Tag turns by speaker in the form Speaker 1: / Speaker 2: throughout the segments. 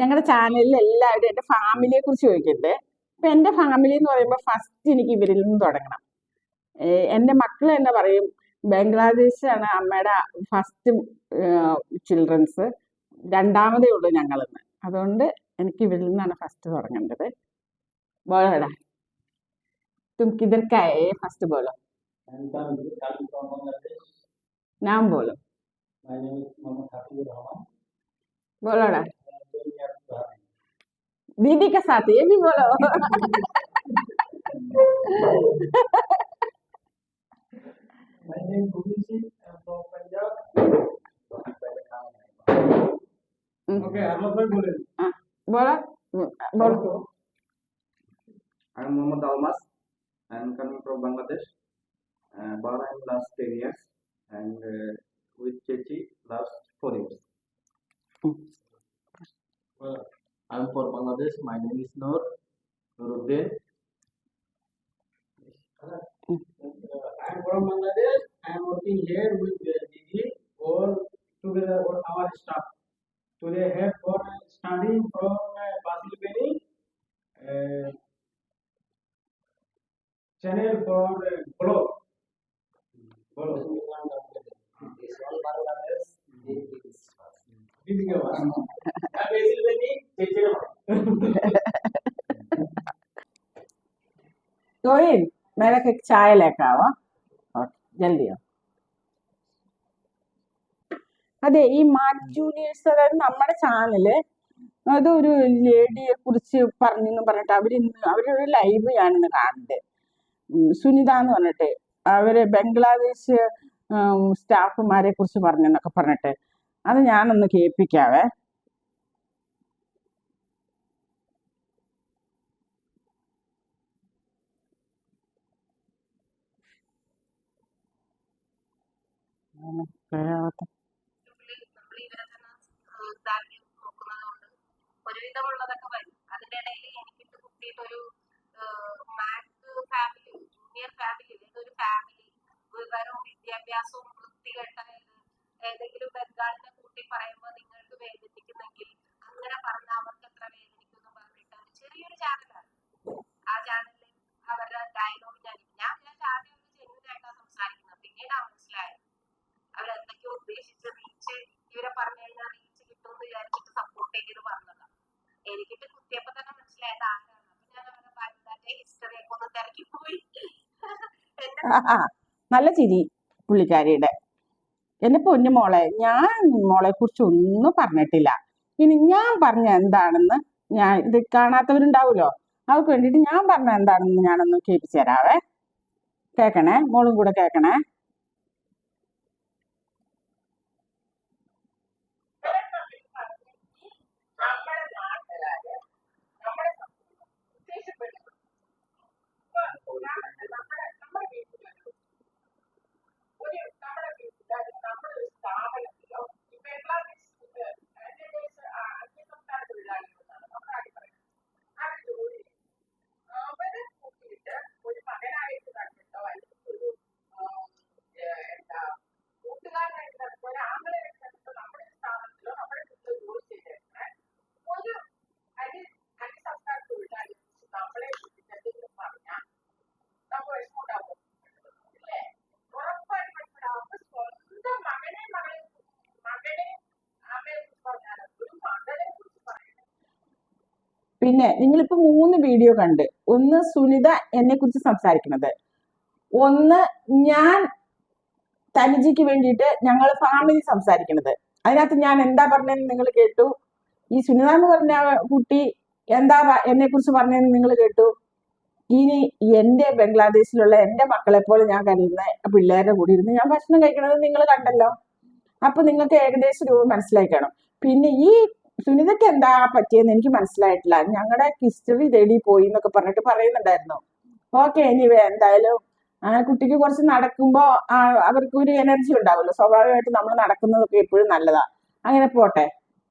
Speaker 1: ഞങ്ങളുടെ ചാനലിൽ എല്ലാവരും എന്റെ ഫാമിലിയെ കുറിച്ച് ചോദിക്കട്ടെ അപ്പൊ എന്റെ ഫാമിലി എന്ന് പറയുമ്പോൾ ഫസ്റ്റ് എനിക്ക് ഇവരിൽ നിന്ന് തുടങ്ങണം. എന്റെ മക്കൾ തന്നെ പറയും ബംഗ്ലാദേശാണ് അമ്മയുടെ ഫസ്റ്റ് ചിൽഡ്രൻസ് രണ്ടാമതേ ഉള്ളൂ ഞങ്ങളെന്ന്. അതുകൊണ്ട് എനിക്ക് ഇവരിൽ നിന്നാണ് ഫസ്റ്റ് തുടങ്ങേണ്ടത്. ബോളോടാ തുമ്പിതർക്കായേ
Speaker 2: ഫസ്റ്റ് ബോളോ ഞാൻ ബോളോ ബോളോടാ
Speaker 1: दीदी के साथ ये भी बोलो
Speaker 2: My name is Govind Singh. I'm from Punjab. Okay, Ahmad bhai bole.
Speaker 1: हाँ, बोलो बोलो
Speaker 3: I'm Muhammad Almas. I'm coming from Bangladesh. Uh, Bahrain last 10 years and uh, with Chechi last 4 years.
Speaker 2: Well, I'm from Bangladesh. My name is Noor Nuruddin. I'm from Bangladesh. I'm working here with uh, Didi. All together, with our staff. Today, have for studying from uh, Basil Beni. Uh, channel for uh, blog. Blog.
Speaker 4: This one Bangladesh, this is
Speaker 1: कोई मेरा एक चाय लेकर आओ और जल्दी आओ അതെ ഈ മാറ്റ് ജൂനിയേഴ്സ് അതായത് നമ്മുടെ ചാനല് അതൊരു ലേഡിയെ കുറിച്ച് പറഞ്ഞെന്ന് പറഞ്ഞിട്ട് അവരിന്ന് അവരൊരു ലൈവ് ഞാനിന്ന് കാണുന്നുണ്ട് ഉം, സുനിത എന്ന് പറഞ്ഞിട്ട് അവര് ബംഗ്ലാദേശ് സ്റ്റാഫുമാരെ കുറിച്ച് പറഞ്ഞെന്നൊക്കെ പറഞ്ഞിട്ട് അത് ഞാനൊന്ന് കേൾപ്പിക്കാവേ
Speaker 5: ഒരുവിധമുള്ളതൊക്കെ വരും. ഒരു maths family junior family family വിദ്യാഭ്യാസവും വൃത്തികെട്ട ഏതെങ്കിലും ബംഗാളിനെ കൂട്ടി പറയുമ്പോൾ നിങ്ങൾക്ക് വേദനിക്കുന്നെങ്കിൽ അങ്ങനെ പറഞ്ഞാൽ അവർക്ക് എത്ര വേദനിക്കും എന്ന് പറഞ്ഞിട്ട് ഒരു ചെറിയൊരു ചാനലാണ് ആ ചാനലിൽ അവരുടെ ഡയലോഗ് ഞാൻ ഞാൻ വിചാരിച്ച ആദ്യം ഒരു ജെന്യൂൻ ആയിട്ടാണ് സംസാരിക്കുന്നത് പിന്നീടാണ് മനസ്സിലായത് അവരെന്തൊക്കെയോ ഉദ്ദേശിച്ച് റീച്ച് ഇവരെ പറഞ്ഞു കഴിഞ്ഞാൽ റീച്ച് കിട്ടുമെന്ന് വിചാരിച്ചിട്ട് സപ്പോർട്ട് ചെയ്ത് പറഞ്ഞതാണ് എനിക്കിട്ട് കുത്തിയപ്പോ തന്നെ മനസ്സിലായത് ആരാണ് അപ്പൊ ഞാൻ അവരുടെ ബയോഡാറ്റ ഹിസ്റ്ററി ഒക്കെ ഒന്ന് തിരക്കി പോയി എന്നെ
Speaker 1: ആ, നല്ല ചിരി പുള്ളിക്കാരിയുടെ. എന്റെ പൊന്നു മോളെ ഞാൻ മോളെ കുറിച്ച് ഒന്നും പറഞ്ഞിട്ടില്ല. ഇനി ഞാൻ പറഞ്ഞ എന്താണെന്ന് ഞാൻ ഇത് കാണാത്തവരുണ്ടാവുമല്ലോ അവർക്ക് വേണ്ടിയിട്ട് ഞാൻ പറഞ്ഞ എന്താണെന്ന് ഞാനൊന്ന് കേൾപ്പിച്ചു തരാവേ. കേക്കണേ മോളും കൂടെ കേക്കണേ പിന്നെ നിങ്ങളിപ്പോ മൂന്ന് വീഡിയോ കണ്ട്. ഒന്ന് സുനിത എന്നെ കുറിച്ച് സംസാരിക്കുന്നത് ഒന്ന് ഞാൻ തനിജിക്ക് വേണ്ടിയിട്ട് ഞങ്ങൾ ഫാമിലി സംസാരിക്കുന്നത് അതിനകത്ത് ഞാൻ എന്താ പറഞ്ഞതെന്ന് നിങ്ങൾ കേട്ടു? ഈ സുനിത എന്ന് പറഞ്ഞ കുട്ടി എന്താ എന്നെ കുറിച്ച് പറഞ്ഞതെന്ന് നിങ്ങൾ കേട്ടു? ഇനി എന്റെ ബംഗ്ലാദേശിലുള്ള എന്റെ മക്കളെ പോലെ ഞാൻ കരുതുന്ന പിള്ളേരുടെ കൂടി ഇരുന്ന് ഞാൻ ഭക്ഷണം കഴിക്കണത് നിങ്ങൾ കണ്ടല്ലോ. അപ്പൊ നിങ്ങൾക്ക് ഏകദേശം രൂപ മനസ്സിലാക്കണം പിന്നെ ഈ സുനിതയ്ക്ക് എന്താ പറ്റിയെന്ന് എനിക്ക് മനസ്സിലായിട്ടില്ല. ഞങ്ങളുടെ ഹിസ്റ്ററി തേടി പോയി എന്നൊക്കെ പറഞ്ഞിട്ട് പറയുന്നുണ്ടായിരുന്നു. ഓക്കെ എനിവേ എന്തായാലും ആ കുട്ടിക്ക് കുറച്ച് നടക്കുമ്പോ അവർക്ക് ഒരു എനർജി ഉണ്ടാവുമല്ലോ. സ്വാഭാവികമായിട്ട് നമ്മൾ നടക്കുന്നതൊക്കെ എപ്പോഴും നല്ലതാ. അങ്ങനെ പോട്ടെ.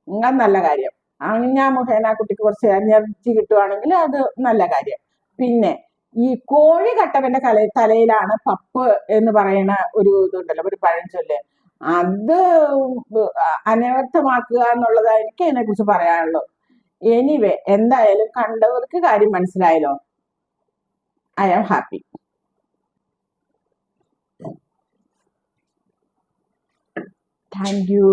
Speaker 1: അത് നല്ല കാര്യം. അങ്ങനെ മുഖേന കുട്ടിക്ക് കുറച്ച് എനർജി കിട്ടുവാണെങ്കിൽ അത് നല്ല കാര്യം. പിന്നെ ഈ കോഴി കട്ടവന്റെ കല തലയിലാണ് പപ്പ് എന്ന് പറയുന്ന ഒരു ഇതുണ്ടല്ലോ ഒരു പഴഞ്ചൊല്ല്. അത് അനവർത്ഥമാക്കുക എന്നുള്ളത് എനിക്ക് അതിനെ കുറിച്ച് പറയാനുള്ളൂ. എനിവേ എന്തായാലും കണ്ടവർക്ക് കാര്യം മനസ്സിലായല്ലോ. I am happy thank you